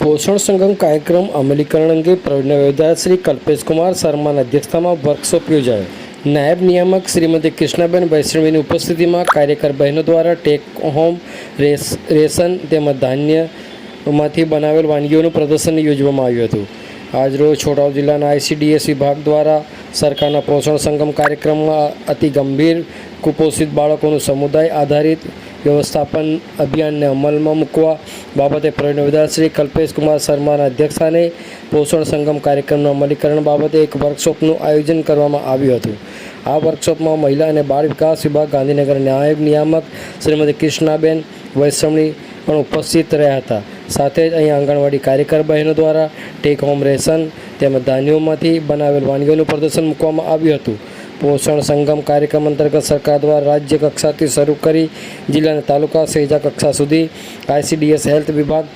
પોષણ સંગમ કાર્યક્રમ અમલીકરણ અંગે પ્રવીણ શ્રી કલ્પેશકુમાર શર્માના અધ્યક્ષતામાં વર્કશોપ યોજાયો. નાયબ નિયામક શ્રીમતી કૃષ્ણાબેન વૈષ્ણવીની ઉપસ્થિતિમાં કાર્યકર બહેનો દ્વારા ટેક હોમ રેસ, રેશન તેમજ ધાન્યમાંથી બનાવેલ વાનગીઓનું પ્રદર્શન યોજવામાં આવ્યું હતું. આજરોજ છોટાઉ જિલ્લાના આઈસીડીએસ વિભાગ દ્વારા સરકારના પોષણ સંગમ કાર્યક્રમમાં અતિ ગંભીર, કુપોષિત બાળકોનું સમુદાય આધારિત વ્યવસ્થાપન અભિયાનને અમલમાં મૂકવા બાબતે પ્રવીણ વિધાયક કલ્પેશ કલ્પેશકુમાર શર્માના અધ્યક્ષસ્થાને પોષણ સંગમ કાર્યક્રમનું અમલીકરણ બાબતે એક વર્કશોપનું આયોજન કરવામાં આવ્યું હતું. આ વર્કશોપમાં મહિલા અને બાળ વિકાસ વિભાગ, ગાંધીનગર નાયબ નિયામક શ્રીમતી કૃષ્ણાબેન વૈષ્ણવણી પણ ઉપસ્થિત રહ્યા હતા. સાથે જ અહીં આંગણવાડી કાર્યકર બહેનો દ્વારા ટેક હોમ રેશન તેમજ ધાન્યોમાંથી બનાવેલ વાનગીઓનું પ્રદર્શન મૂકવામાં આવ્યું હતું. પોષણ સંગમ કાર્યક્રમ અંતર્ગત સરકાર દ્વારા રાજ્ય કક્ષાથી શરૂ કરી જિલ્લાના તાલુકા સેજા કક્ષા સુધી આઈસીડીએસ હેલ્થ વિભાગ,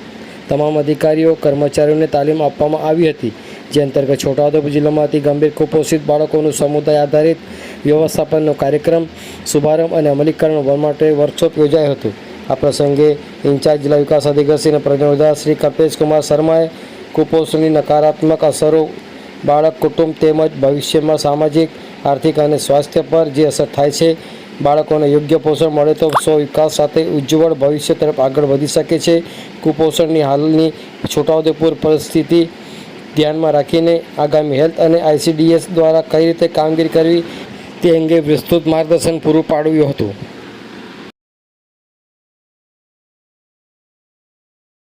તમામ અધિકારીઓ, કર્મચારીઓને તાલીમ આપવામાં આવી હતી, જે અંતર્ગત છોટાઉદેપુર જિલ્લામાં અતિ ગંભીર કુપોષિત બાળકોનું સમુદાય આધારિત વ્યવસ્થાપનનો કાર્યક્રમ, શુભારંભ અને અમલીકરણ માટે વર્કશોપ યોજાયો હતો. આ પ્રસંગે ઇન્ચાર્જ જિલ્લા વિકાસ અધિકારી અને પ્રજ્ઞા શ્રી કલ્પેશકુમાર શર્માએ કુપોષણની નકારાત્મક અસરો, બાળક, કુટુંબ તેમજ ભવિષ્યમાં સામાજિક આર્થિક અને સ્વાસ્થ્ય પર જે અસર થાય છે, બાળકોને યોગ્ય પોષણ મળે તો સ્વ વિકાસ સાથે ઉજ્જવળ ભવિષ્ય તરફ આગળ વધી શકે છે. કુપોષણની હાલની છોટાઉદેપુર પરિસ્થિતિ ધ્યાનમાં રાખીને આગામી હેલ્થ અને આઈસીડીએસ દ્વારા કઈ રીતે કામગીરી કરવી તે અંગે વિસ્તૃત માર્ગદર્શન પૂરું પાડ્યું હતું.